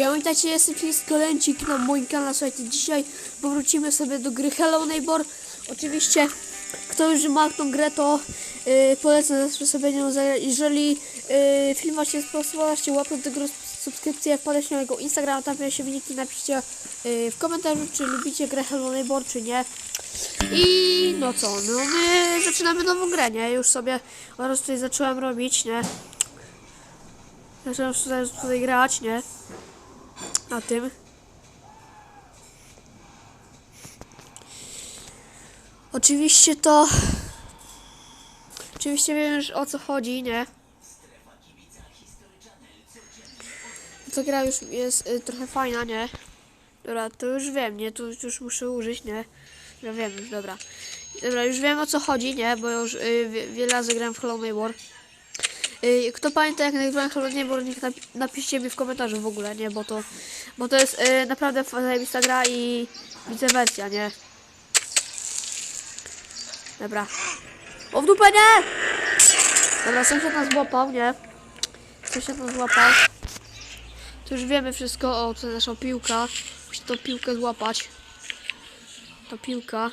Siema, witajcie, jestem Chris Kolencik na moim kanale. Słuchajcie, dzisiaj powrócimy sobie do gry Hello Neighbor. Oczywiście, kto już ma tą grę, to yy, polecam sobie nią zagrać. Jeżeli yy, film się spodobał, łapkę do tego subskrypcję, wpadajcie na jego Instagram, tam się wyniki, napiszcie yy, w komentarzu, czy lubicie grę Hello Neighbor, czy nie. I no co, no my zaczynamy nową grę, nie? Już sobie oraz tutaj zacząłem robić, nie? Zacząłem tutaj, tutaj grać, nie? Na tym. Oczywiście to... Oczywiście wiem już o co chodzi, nie? Ta gra już jest y, trochę fajna, nie? Dobra, to już wiem, nie? Tu już muszę użyć, nie? Ja wiem już, dobra. Dobra, już wiem o co chodzi, nie? Bo już y, wie- wiele razy grałem w Hello Neighbor. Kto pamięta jak nagrywałem niech napi- napiszcie mi w komentarzu w ogóle, nie? Bo to, bo to jest y, naprawdę zajebista gra i widzę wersja, nie? Dobra. O w dupę nie! Dobra, sąsiad nas złapał, nie? Sąsiad nas złapał. To już wiemy wszystko, o, to nasza piłka. Musi tą piłkę złapać. Ta piłka.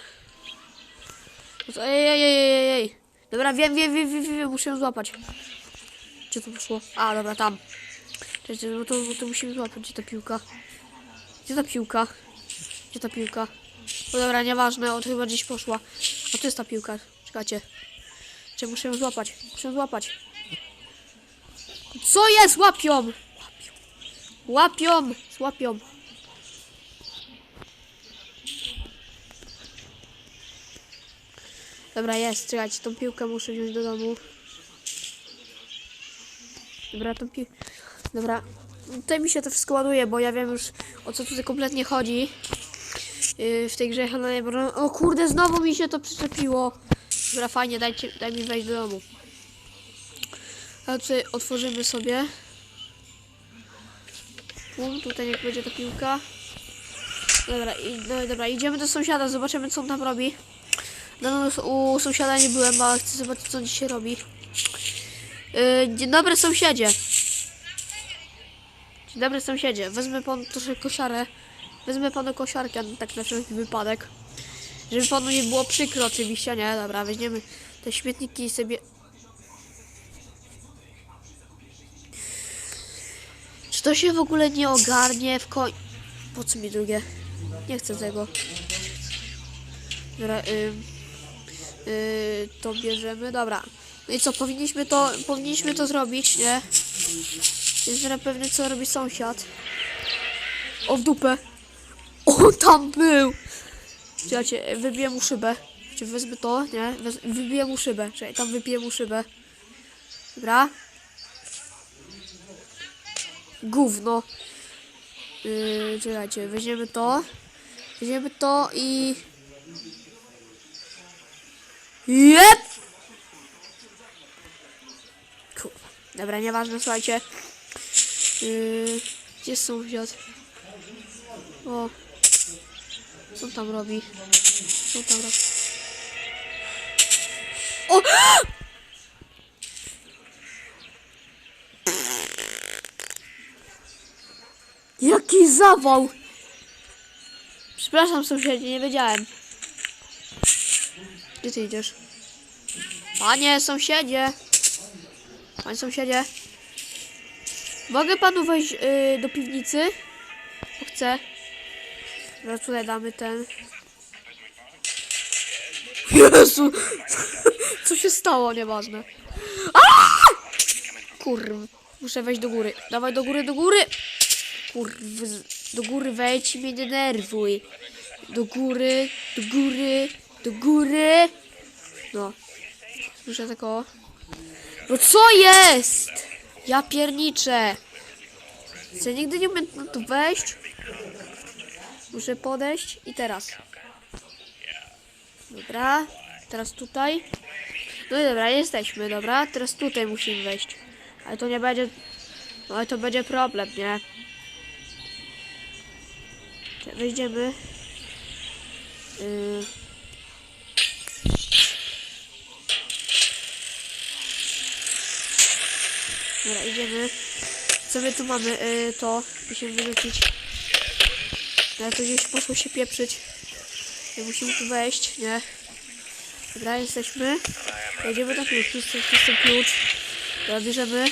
Ej, ej, ej, ej, ej. Dobra, wiem, wiem, wiem, wiem, wiem, muszę ją złapać. Gdzie to poszło? A, dobra, tam. Cześć, no to, no to musimy złapać. Gdzie ta piłka? Gdzie ta piłka? Gdzie ta piłka? No dobra, nieważne, on chyba gdzieś poszła. A tu jest ta piłka. Czekajcie. Czy muszę ją złapać? Muszę ją złapać. Co jest? Łapią! Łapią! Złapią. Dobra, jest. Czekajcie, tą piłkę muszę wziąć do domu. Dobra, tą piłkę... Dobra. Tutaj mi się to wszystko ładuje, bo ja wiem już o co tutaj kompletnie chodzi. Yy, w tej grze Neighbor. O kurde, znowu mi się to przyczepiło. Dobra, fajnie, dajcie, daj mi wejść do domu. A tutaj otworzymy sobie. Bum, tutaj niech będzie ta piłka. Dobra, i, no, dobra, idziemy do sąsiada, zobaczymy co on tam robi. No, no, u sąsiada nie byłem, ale chcę zobaczyć co on dzisiaj robi. Yy, dzień dobry sąsiedzie. Dzień dobry sąsiedzie. Wezmę pan troszkę kosiarę. Wezmę panu kosiarkę, tak na wszelki wypadek. Żeby panu nie było przykro oczywiście, nie? Dobra, weźmiemy te śmietniki i sobie... Czy to się w ogóle nie ogarnie w koń... Po co mi drugie? Nie chcę tego. Dobra, y, y, to bierzemy, dobra. No i co, powinniśmy to, powinniśmy to zrobić, nie? Jest na pewno co robi sąsiad. O w dupę. O tam był. Słuchajcie, wybiję mu szybę. Czy wezmę to, nie? Wez, wybiję mu szybę. Czekaj, tam wybiję mu szybę. Dobra. Gówno. Yy, czekajcie, weźmiemy to. Weźmiemy to i... Jep! Dobra, nieważne, słuchajcie. Yy, gdzie jest sąsiad? O. Co tam robi? Co tam robi? O! Jaki zawał! Przepraszam sąsiedzie, nie wiedziałem. Gdzie ty idziesz? Panie sąsiedzie! Panie sąsiedzie! Mogę panu wejść yy, do piwnicy? Bo chcę. Teraz tutaj damy ten. Jezu! Co się stało? Nieważne. Kurw. Muszę wejść do góry. Dawaj do góry, do góry! Kurw. Do góry wejdź i mnie denerwuj. Do góry, do góry, do góry. No. Muszę tak o. No co jest? Ja pierniczę. Co, nigdy nie umiem to wejść? Muszę podejść i teraz. Dobra, teraz tutaj. No i dobra, jesteśmy, dobra. Teraz tutaj musimy wejść. Ale to nie będzie... No ale to będzie problem, nie? Wejdziemy. Yy. Dobra, idziemy. Co my tu mamy? Y, to. Musimy wyrzucić. Ale to gdzieś poszło się pieprzyć. Nie musimy tu wejść, nie? Dobra, jesteśmy. Jedziemy na klucz. Tu jest, ten klucz. Dobra, bierzemy.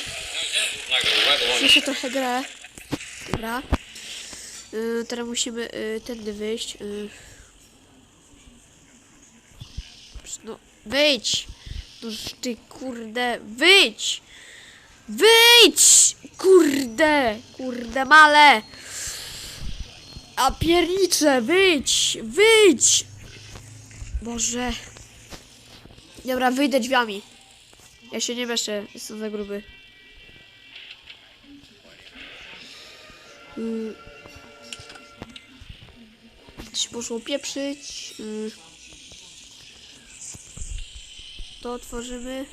Słyszę trochę grę. Dobra. Y, teraz musimy y, tędy wyjść. Y. No, wyjdź! No ty kurde, wyjdź! Wyjdź! Kurde! Kurde male! A piernicze, wyjdź! Wyjdź! Boże. Dobra, wyjdę drzwiami. Ja się nie mieszczę, jestem za gruby. Mm. Coś poszło pieprzyć. Mm. To otworzymy.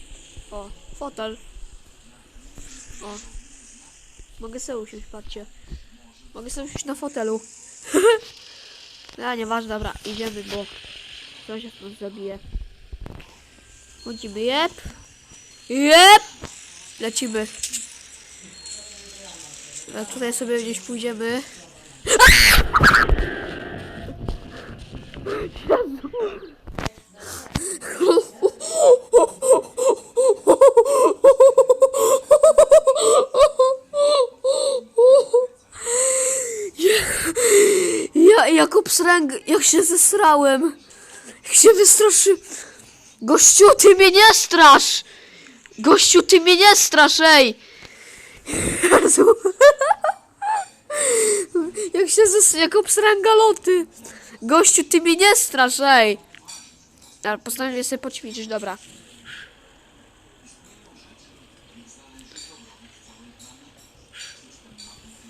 O, fotel. O. Mogę sobie usiąść, patrzcie. Mogę sobie usiąść na fotelu. A, nieważne, dobra, idziemy, bo coś nas zabije. Chodzimy, jep. Jep! Lecimy. A tutaj sobie gdzieś pójdziemy. Jakub Sręg, jak się zesrałem. Jak się wystraszy. Gościu, ty mnie nie strasz! Gościu, ty mnie nie strasz, ej! Jezu. Jak się zes... Jak obsrałem galoty. Gościu, ty mnie nie strasz, ej! Ale postanowię sobie poćwiczyć, dobra.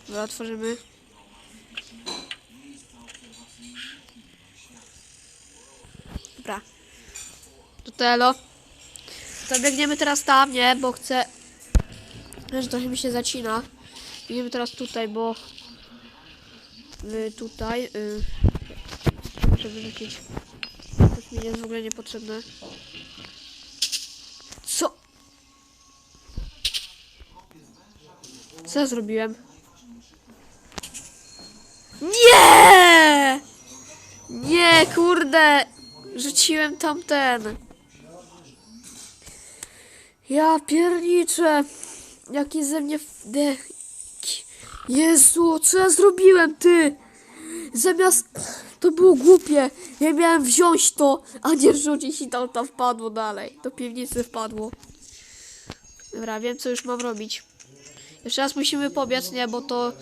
Dobra, otworzymy. Dobra. To telo. To biegniemy teraz tam, nie? Bo chcę... Że trochę mi się zacina. Biegniemy teraz tutaj, bo... Tutaj... Y, muszę wyrzucić. To mi jest w ogóle niepotrzebne. Co? Co ja zrobiłem? Nie! Nie, kurde! Rzuciłem tamten. Ja pierniczę. Jaki ze mnie wdech. Jezu, co ja zrobiłem, ty? Zamiast... To było głupie. Ja miałem wziąć to, a nie rzucić i tam to wpadło dalej. Do piwnicy wpadło. Dobra, wiem co już mam robić. Jeszcze raz musimy pobiec, nie, bo to...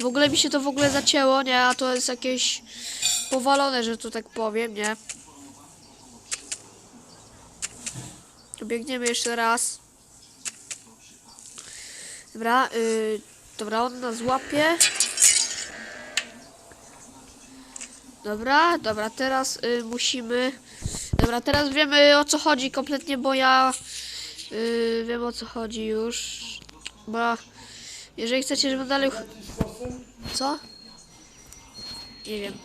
W ogóle mi się to w ogóle zacięło, nie, a to jest jakieś powalone, że to tak powiem, nie. Biegniemy jeszcze raz. Dobra, yy, dobra, on nas złapie. Dobra, dobra, teraz y, musimy... Dobra, teraz wiemy o co chodzi kompletnie, bo ja y, wiem o co chodzi już. Bo jeżeli chcecie, żebym dalej... Co? Nie wiem.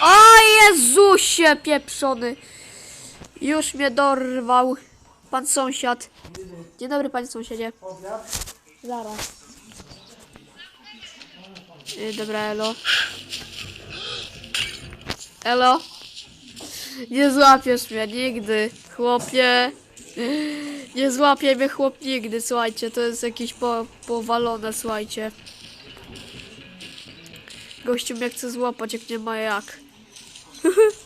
O Jezusie pieprzony! Już mnie dorwał pan sąsiad. Dzień dobry, panie sąsiedzie. Zaraz. Y, dobra, elo. Elo. Nie złapiesz mnie nigdy, chłopie. Nie złapie mnie chłop nigdy, słuchajcie. To jest jakieś po, powalone, słuchajcie. Gościu mnie chce złapać, jak nie ma jak.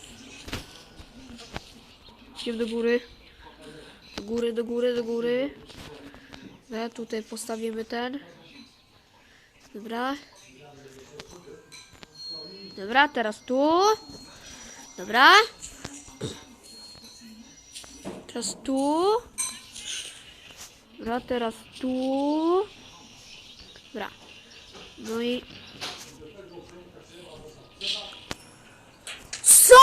Do góry. Do góry, do góry, do góry. Dobra, tutaj postawimy ten. Dobra. Dobra, teraz tu. Dobra. Teraz tu. Dobra, teraz tu. Dobra. No i... Co?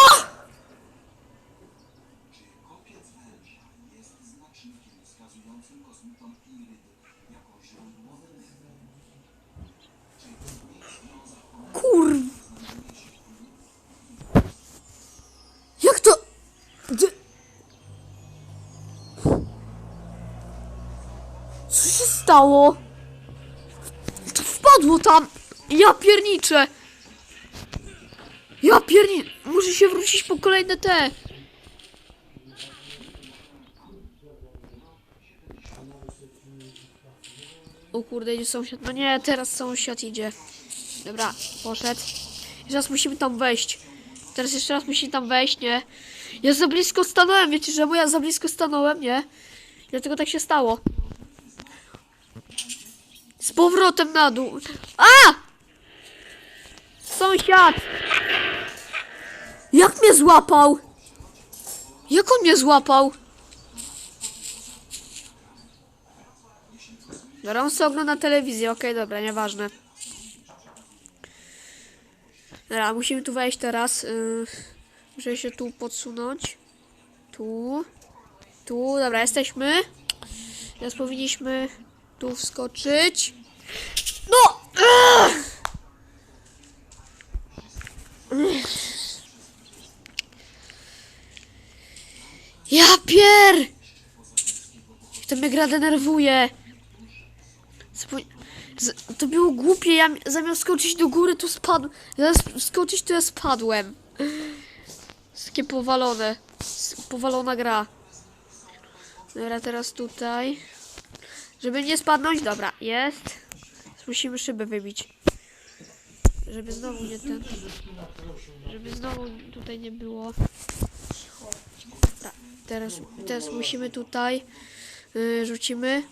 Kurw. Jak to? Gdzie? Co się stało? spadło tam! Ja pierniczę! Ja pierni... Muszę się wrócić po kolejne te. O kurde, idzie sąsiad. No nie, teraz sąsiad idzie. Dobra, poszedł. Jeszcze raz musimy tam wejść. Teraz jeszcze raz musimy tam wejść, nie? Ja za blisko stanąłem, wiecie, że ja za blisko stanąłem, nie? Dlatego tak się stało. Z powrotem na dół. A! Sąsiad! Jak mnie złapał? Jak on mnie złapał? Dobra, on sobie ogląda telewizję, okej, dobra, nieważne. Dobra, musimy tu wejść teraz. Yy, muszę się tu podsunąć. Tu. Tu, dobra, jesteśmy. Teraz powinniśmy tu wskoczyć. No! Ja pier! To mnie gra denerwuje. To było głupie, ja mi- zamiast skoczyć do góry, to spadłem. Zamiast skoczyć, to ja spadłem. Takie powalone. Powalona gra. Dobra, teraz tutaj. Żeby nie spadnąć, dobra, jest. Musimy szybę wybić. Żeby znowu nie ten. Żeby znowu tutaj nie było. Dobra, teraz, teraz musimy tutaj. Yy, rzucimy.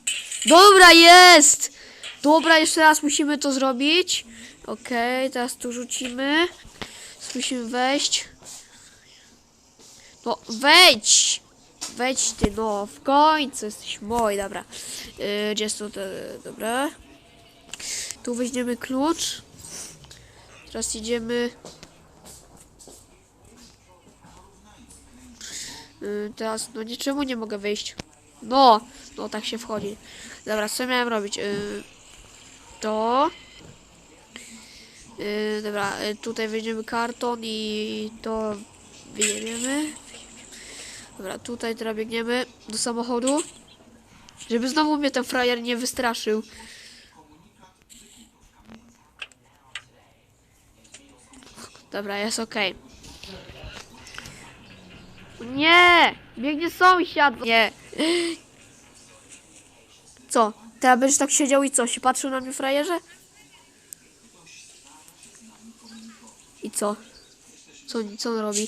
Dobra, jest! Dobra, jeszcze raz musimy to zrobić. Okej, teraz tu rzucimy. Musimy wejść. No, wejdź! Wejdź ty, no, w końcu jesteś mój, dobra. Yy, gdzie tu, te- dobra. Tu weźmiemy klucz. Teraz idziemy. Yy, teraz, no niczemu nie mogę wyjść. No, no tak się wchodzi. Dobra, co miałem robić? Yy, to. Dobra, tutaj weźmiemy karton i to wyjebiemy. Dobra, tutaj teraz biegniemy do samochodu. Żeby znowu mnie ten frajer nie wystraszył. Dobra, jest okej. Nie! Biegnie sąsiad! Nie! Co? Teraz będziesz tak siedział i co? Się patrzył na mnie frajerze? I co? Co, co on robi?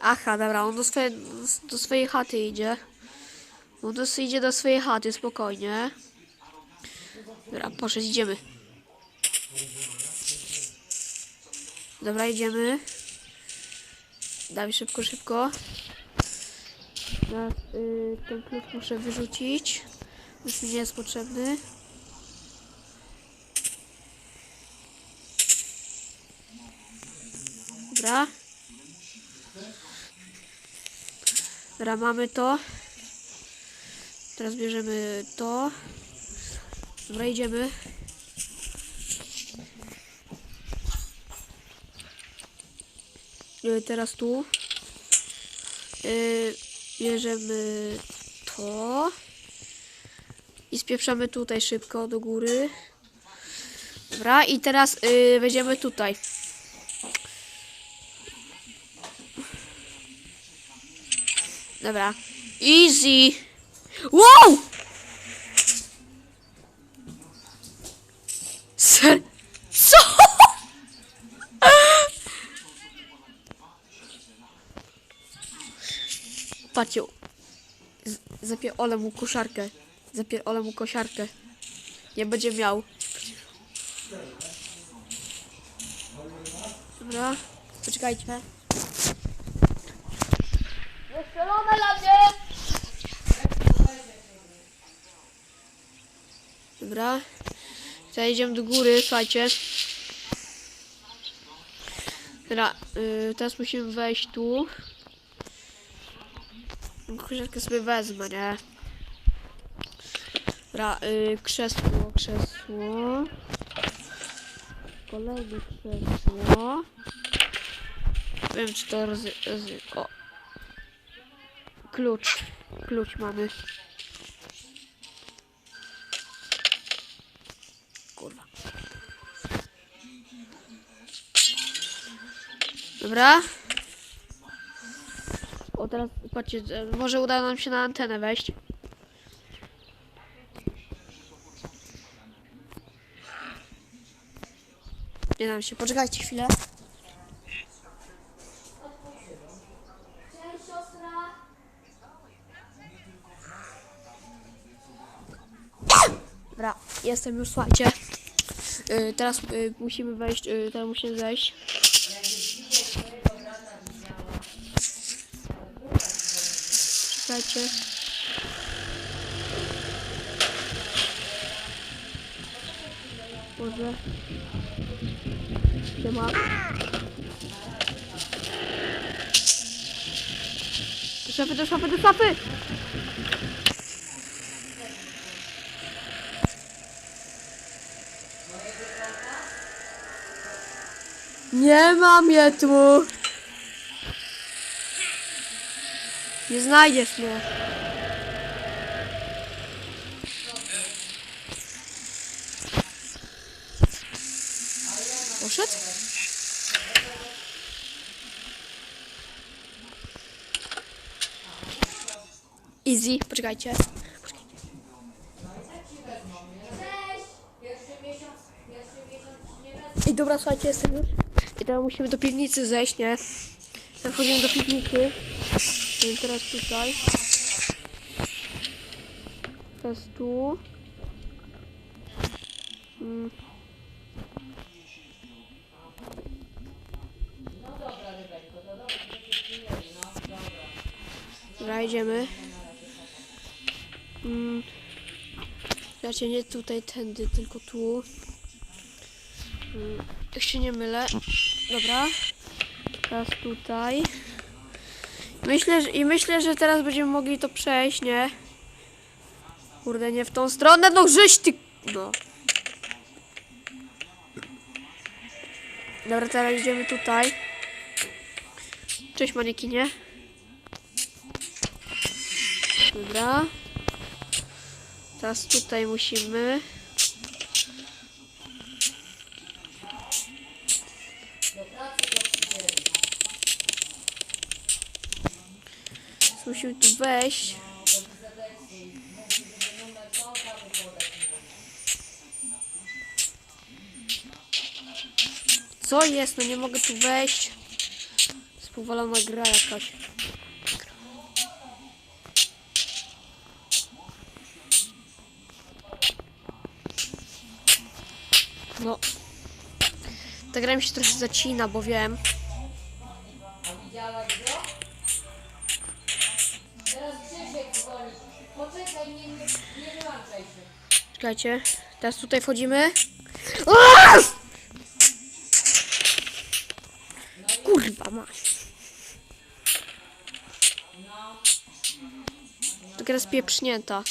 Aha, dobra, on do, swoje, do swojej chaty idzie. On do, idzie do swojej chaty, spokojnie. Dobra, poszedł, idziemy. Dobra, idziemy. Dawaj szybko, szybko. Teraz y, ten klucz muszę wyrzucić. Już mi nie jest potrzebny. Dobra. Dobra, mamy to. Teraz bierzemy to. Dobra, idziemy. Y, Teraz tu. Y, Bierzemy to. I spieprzamy tutaj szybko do góry. Dobra, i teraz y, wejdziemy tutaj. Dobra. Easy. Wow! Ser... Co? Patrzcie. Zapierdolę mu koszarkę. Zapierdolę mu kosiarkę. Nie będzie miał. Dobra. Poczekajcie. Dobra. Teraz idziemy do góry, słuchajcie. Dobra, y, teraz musimy wejść tu. Koszarkę sobie wezmę, nie? Dobra, y, krzesło, krzesło. Kolejne krzesło. Wiem, czy to roz o. Klucz. Klucz mamy. Dobra. O, teraz patrzcie, e, może uda nam się na antenę wejść. Nie nam się, poczekajcie chwilę. Dobra, jestem już, słuchajcie. Y, teraz y, musimy wejść, y, teraz musimy zejść. Czekajcie. Może. Siema. Do szafy, do szafy, do szafy! Nie mam je tu. Nie znajdziesz mnie. Poszedł? Easy, poczekajcie. I dobra, słuchajcie, jestem już. I teraz musimy do piwnicy zejść, nie? Wchodzimy do piwnicy. Teraz tutaj. Teraz tu. Mm. Dobra, idziemy. Mm. Znaczy nie tutaj, tędy, tylko tu. Mm, Jak się nie mylę. Dobra. Teraz tutaj. Myślę, że, I myślę, że teraz będziemy mogli to przejść, nie? Kurde, nie w tą stronę, no żeś ty... No. Dobra, teraz idziemy tutaj. Cześć manekinie. Dobra. Teraz tutaj musimy. Musimy tu wejść. Co jest? No nie mogę tu wejść. Spowalona gra jakaś. No. Ta gra mi się trochę zacina, bo wiem. Czekajcie. Teraz tutaj wchodzimy. Aaaa! Kurwa masz. To gra spieprznięta.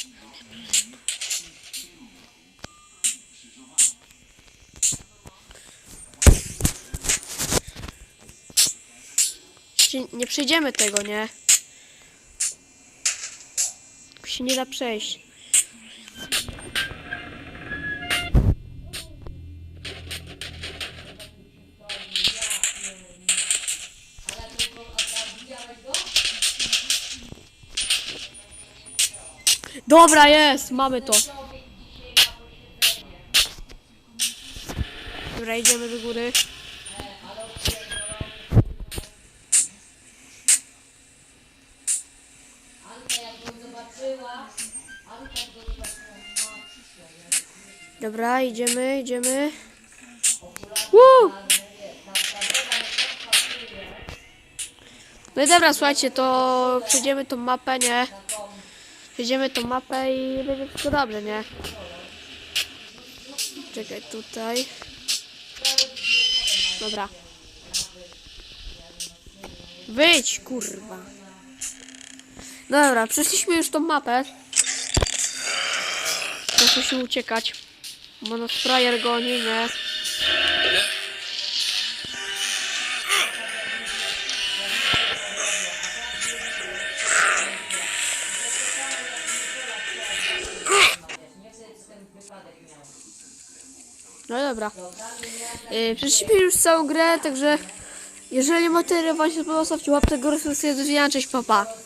Się- Nie przejdziemy tego, nie? Tylko się nie da przejść. Dobra, jest, mamy to. Dobra, idziemy do góry. Dobra, idziemy, idziemy. Woo! No i dobra, słuchajcie, to przejdziemy tą mapę, nie? Przejdziemy tą mapę i będzie wszystko dobrze, nie? Czekaj, tutaj. Dobra. Wyjdź, kurwa. Dobra, przeszliśmy już tą mapę. Teraz musimy uciekać. Bo nas frajer goni, nie? Dobra. Yy, już całą grę, także jeżeli materiał wam się zostawcie łapkę górę, subskrypcję do Cześć, papa. O!